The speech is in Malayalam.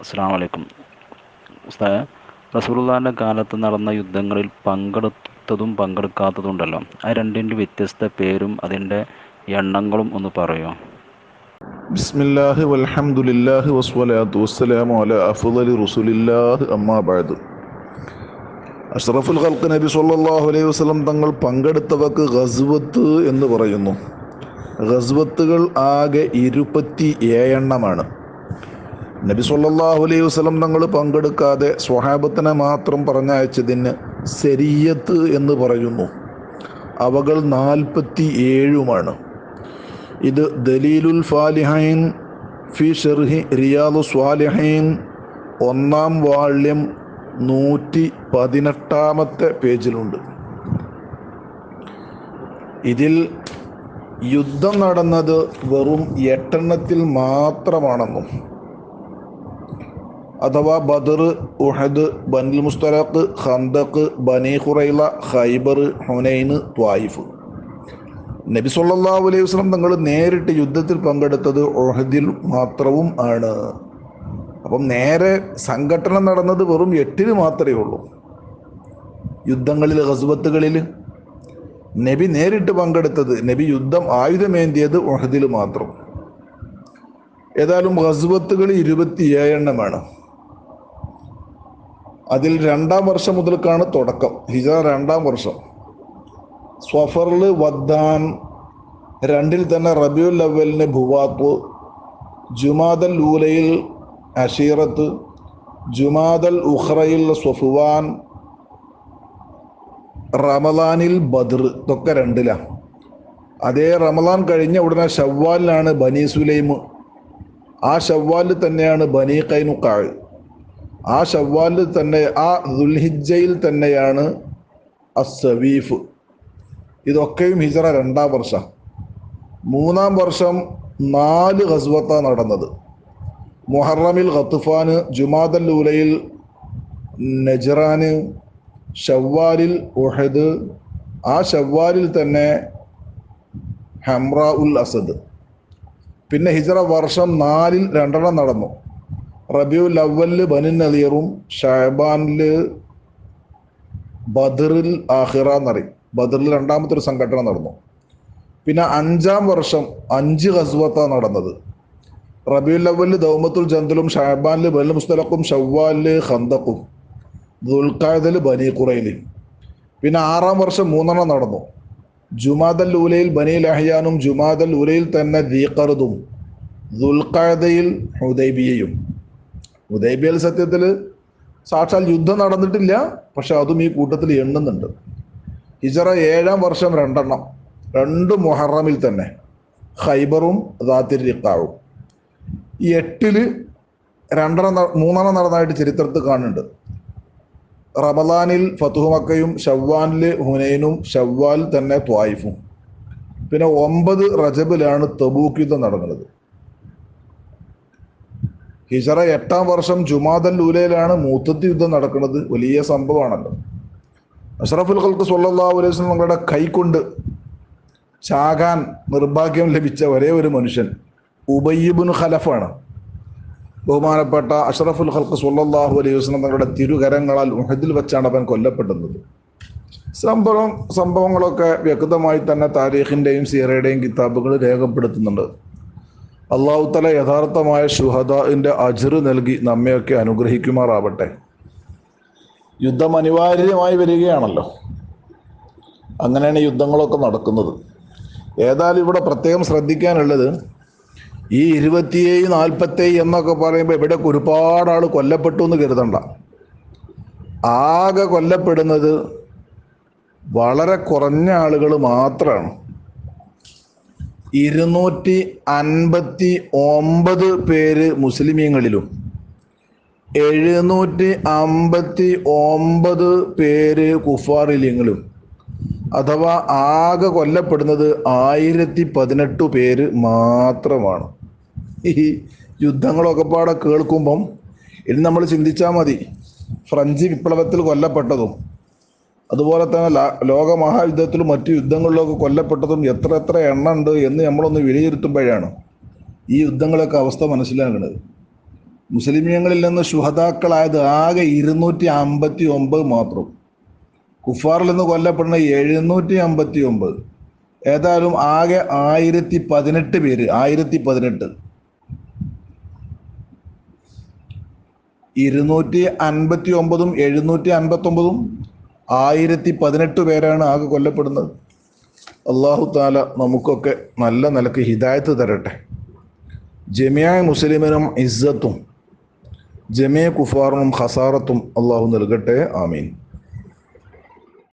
അസ്സാം വലൈക്കും ഉസ്താദ് റസൂലുള്ളാഹിന്റെ കാലത്ത് നടന്ന യുദ്ധങ്ങളിൽ പങ്കെടുത്തതും പങ്കെടുക്കാത്തതും ഉണ്ടല്ലോ ആ രണ്ടിന്റെ വ്യത്യസ്ത പേരും അതിന്റെ എണ്ണങ്ങളും ഒന്ന് പറയുമോ ബിസ്മില്ലാഹി വൽഹംദുലില്ലാഹി വസ്സലാത്തു വസ്സലാമു അലാ അഫ്ളലി റസൂലില്ലാഹി അമ്മാ ബഅദ്. അഷ്റഫുൽ ഖൽഖ് നബി സല്ലല്ലാഹു അലൈഹി വസല്ലം തങ്ങൾ പങ്കെടുത്തവക്ക് ഗസ്വത്ത് എന്ന് പറയുന്നു. ഗസ്വത്തുകൾ ആകെ ഇരുപത്തി ഏഴെണ്ണമാണ് നബി സല്ലാഹു അലൈഹി വസ്ലം തങ്ങൾ പങ്കെടുക്കാതെ സ്വഹാബത്തിനെ മാത്രം പറഞ്ഞയച്ചതിന് ശരീയത്ത് എന്ന് പറയുന്നു. അവകൾ നാൽപ്പത്തി ഏഴുമാണ് ഇത് ദലീലുൽ ഫാലിഹൈൻ ഫി ഷെർഹി റിയാദു സ്വാലിഹൈൻ ഒന്നാം വാള്യം നൂറ്റി പതിനെട്ടാമത്തെ പേജിലുണ്ട്. ഇതിൽ യുദ്ധം നടന്നത് വെറും എട്ടെണ്ണത്തിൽ മാത്രമാണെന്നും അഥവാ ബദർ ഉഹദ് ബനിൽ മുസ്തലഖ് ഖന്തഖ് ബനി ഖുറൈല ഖൈബർ ഹുനൈൻ ത്വായിഫ്. നബി സല്ലല്ലാഹു അലൈഹി വസല്ലം തങ്ങൾ നേരിട്ട് യുദ്ധത്തിൽ പങ്കെടുത്തത് ഉഹദിൽ മാത്രവും ആണ്. അപ്പം നേരെ സംഘടന നടന്നത് വെറും എട്ടിന് മാത്രമേ ഉള്ളൂ. യുദ്ധങ്ങളിൽ ഹസ്ബത്തുകളിൽ നബി നേരിട്ട് പങ്കെടുത്തത് നബി യുദ്ധം ആയുധമേന്തിയത് ഉഹദിൽ മാത്രം. ഏതായാലും ഹസ്ബത്തുകൾ ഇരുപത്തിയേഴെണ്ണമാണ് അതിൽ രണ്ടാം വർഷം മുതൽക്കാണ് തുടക്കം. ഹിജ രണ്ടാം വർഷം. സ്വഫറിൽ വദ്ദാൻ രണ്ടിൽ തന്നെ റബിയുൽ അവലിന് ഭുവാത്ത് ജുമാദൽ ലൂലയിൽ അഷീറത്ത് ജുമാദൽ ഉഹ്റയിൽ സ്വഫുവാൻ റമദാനിൽ ബദർ ഇതൊക്കെ രണ്ടിലാണ് അതേ റമദാൻ കഴിഞ്ഞ ഉടനെ ഷവ്വാലിനാണ് ബനി സുലൈം ആ ഷവ്വാലിൽ തന്നെയാണ് ബനി കൈനുക്കാഴ് ആ ഷവ്വാലിൽ തന്നെ ആ ദുൽഹിജയിൽ തന്നെയാണ് അസവീഫ്. ഇതൊക്കെയും ഹിജറ രണ്ടാം വർഷം. മൂന്നാം വർഷം നാല് ഹസ്വത്ത നടന്നത്. മുഹറമിൽ ഖത്തുഫാന് ജുമാദൽ ഉലയിൽ നജറാന് ഷവ്വാലിൽ ഉഹദ് ആ ഷവ്വാലിൽ തന്നെ ഹംറ ഉൽ അസദ്. പിന്നെ ഹിജറ വർഷം നാലിൽ രണ്ടെണ്ണം നടന്നു. റബിയുൽ അവൽ ബനു നദീറും ഷഹബാനിൽ ബദറിൽ ആഹിറ എന്നറിയും ബദറിൽ രണ്ടാമത്തെ ഒരു സംഘടന നടന്നു. പിന്നെ അഞ്ചാം വർഷം അഞ്ച് ഹസ്വത്ത നടന്നത്. റബിയുൽ അവൽ ദൗമത്തുൽ ജന്തലും ഷഹബാനിൽ ബനു മുസ്തലക്കും ഷവ്വാലിൽ ഹന്തക്കും ദുൽഖാദൽ ബനി ഖുറൈൽ പിന്നെ ആറാം വർഷം മൂന്നെണ്ണം നടന്നു. ജുമാദൽ ഉലയിൽ ബനി ലഹ്യാനും ജുമാദൽ ഉലയിൽ തന്നെ ദീഖറുദും ദുൽഖാദയിൽ ഹുദൈബിയയും. ഹുദൈബിയയിൽ സത്യത്തിൽ സാക്ഷാൽ യുദ്ധം നടന്നിട്ടില്ല പക്ഷെ അതും ഈ കൂട്ടത്തിൽ എണ്ണുന്നുണ്ട്. ഹിജറ ഏഴാം വർഷം രണ്ടെണ്ണം. രണ്ട് മുഹറമിൽ തന്നെ. ഖൈബറും ദാത്തിരിക്കാവും ഈ എട്ടിൽ രണ്ടെണ്ണം മൂന്നെണ്ണം നടന്നതായിട്ട് ചരിത്രത്തിൽ കാണുന്നുണ്ട്. റമദാനിൽ ഫതുഹുമക്കയും മക്കയും ഷവ്വാനിൽ ഹുനൈനും ഷവ്വാൽ തന്നെ ത്വായിഫും. പിന്നെ ഒമ്പത് റജബിലാണ് തബൂക്ക് യുദ്ധം നടക്കുന്നത്. ഹിജറ എട്ടാം വർഷം ജുമാദൽ ലൂലയിലാണ് മൂത്തത്തി യുദ്ധം നടക്കുന്നത്. വലിയ സംഭവമാണല്ലോ. അഷറഫുൽ ഖൽക്ക് സല്ലല്ലാഹു അലൈഹി തങ്ങളുടെ കൈകൊണ്ട് ചാകാൻ നിർഭാഗ്യം ലഭിച്ച ഒരേ ഒരു മനുഷ്യൻ ഉബയ്യബുൻ ഖലഫാണ്. ബഹുമാനപ്പെട്ട അഷറഫുൽ ഖൽക്ക് സല്ലല്ലാഹു അലൈഹി വസല്ലം തങ്ങളുടെ തിരുകരങ്ങളാൽ ഉഹദിൽ വെച്ചാണ് അവൻ കൊല്ലപ്പെടുന്നത് സംഭവം സംഭവങ്ങളൊക്കെ വ്യക്തമായി തന്നെ താരീഖിന്റെയും സീറയുടെയും കിതാബുകൾ രേഖപ്പെടുത്തുന്നുണ്ട്. അള്ളാഹു തല യഥാർത്ഥമായ ഷുഹദാന്റെ അജിറ് നൽകി നമ്മയൊക്കെ അനുഗ്രഹിക്കുമാറാവട്ടെ. യുദ്ധം അനിവാര്യമായി വരികയാണല്ലോ. അങ്ങനെയാണ് യുദ്ധങ്ങളൊക്കെ നടക്കുന്നത്. ഏതായാലും ഇവിടെ പ്രത്യേകം ശ്രദ്ധിക്കാനുള്ളത് ഈ ഇരുപത്തിയേഴ് നാൽപ്പത്തേഴ് എന്നൊക്കെ പറയുമ്പോൾ ഇവിടെയൊക്കെ ഒരുപാട് ആൾ കൊല്ലപ്പെട്ടു എന്ന് കരുതണ്ട. ആകെ കൊല്ലപ്പെടുന്നത് വളരെ കുറഞ്ഞ ആളുകൾ മാത്രമാണ് ഇരുന്നൂറ്റി അൻപത്തി ഒമ്പത് പേര് മുസ്ലിമീങ്ങളിലും. എഴുന്നൂറ്റി അമ്പത്തി ഒമ്പത് പേര് കുഫാറിലിങ്ങളും അഥവാ ആകെ കൊല്ലപ്പെടുന്നത് ആയിരത്തി പതിനെട്ട് പേര് മാത്രമാണ്. ഈ യുദ്ധങ്ങളൊക്കെ പാടെ കേൾക്കുമ്പം ഇനി നമ്മൾ ചിന്തിച്ചാൽ മതി. ഫ്രഞ്ച് വിപ്ലവത്തിൽ കൊല്ലപ്പെട്ടതും അതുപോലെ തന്നെ ലോകമഹായുദ്ധത്തിലും ലോക മഹായുദ്ധത്തിലും മറ്റു യുദ്ധങ്ങളിലൊക്കെ കൊല്ലപ്പെട്ടതും എത്ര എത്ര എണ്ണ ഉണ്ട് എന്ന് നമ്മളൊന്ന് വിലയിരുത്തുമ്പോഴാണ് ഈ യുദ്ധങ്ങളൊക്കെ അവസ്ഥ മനസ്സിലാക്കുന്നത് മുസ്ലിമീങ്ങളിൽ നിന്ന് ശുഹതാക്കളായത് ആകെ ഇരുന്നൂറ്റി അമ്പത്തി ഒമ്പത് മാത്രം. കുഫാറിൽ നിന്ന് കൊല്ലപ്പെടുന്ന എഴുന്നൂറ്റി അമ്പത്തി ഒമ്പത് ഏതായാലും ആകെ ആയിരത്തി പതിനെട്ട് പേര് ആയിരത്തി പതിനെട്ട് ഇരുന്നൂറ്റി അൻപത്തി ഒമ്പതും എഴുന്നൂറ്റി അൻപത്തി ഒമ്പതും ആയിരത്തി പതിനെട്ട് പേരാണ് ആകെ കൊല്ലപ്പെടുന്നത്. അള്ളാഹു താല നമുക്കൊക്കെ നല്ല നിലയ്ക്ക് ഹിദായത്ത് തരട്ടെ. ജമിയായ മുസ്ലിമിനും ഇസ്സത്തും ജമിയ കുഫാറിനും ഹസാറത്തും അള്ളാഹു നൽകട്ടെ. ആമീൻ.